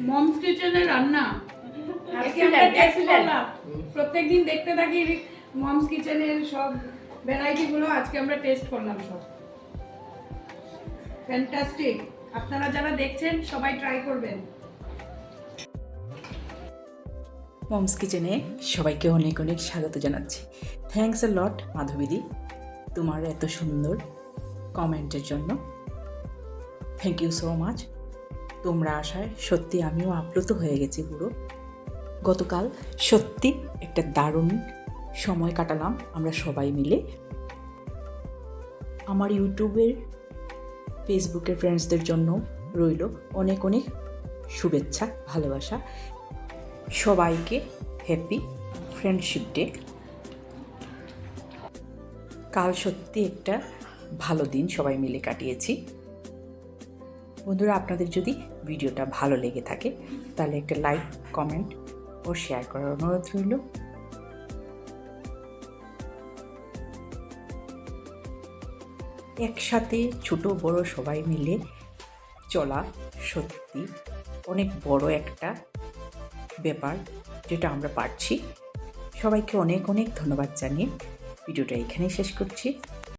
Moms কিচেনের রান্না. করলাম। প্রত্যেকদিন দেখতে থাকি মমস কিচেনের সব ভ্যারাইটি গুলো আজকে আমরা টেস্ট করলাম সব। ফ্যান্টাস্টিক আপনারা যারা দেখছেন সবাই ট্রাই করবেন। মমস কিচেনে সবাইকে অনেক অনেক স্বাগত জানাচ্ছি। থ্যাংকস এ লট মাধবীদি তোমার এত সুন্দর কমেন্টের জন্য। থ্যাংক ইউ সো মাচ তোমরা আসায় সত্যি আমিও আপ্লুত হয়ে গেছি পুরো গতকাল সত্যি একটা দারুণ সময় কাটালাম আমরা সবাই মিলে। আমার ইউটিউবের, ফেসবুকের ফ্রেন্ডসদের জন্য রইল অনেক অনেক শুভেচ্ছা, ভালোবাসা। সবাইকে হ্যাপি ফ্রেন্ডশিপ ডে কাল সত্যি একটা ভালো দিন সবাই মিলে কাটিয়েছি। বন্ধুরা, আপনাদের যদি ভিডিওটা ভালো লেগে থাকে, তাহলে একটা লাইক কমেন্ট ও শেয়ার করার অনুরোধ রইল। একসাথে ছোট বড় সবাই মিলে চলা সত্যি অনেক বড় একটা ব্যাপার যেটা আমরা পারছি। সবাইকে অনেক অনেক ধন্যবাদ জানিয়ে ভিডিওটা এখানেই শেষ করছি।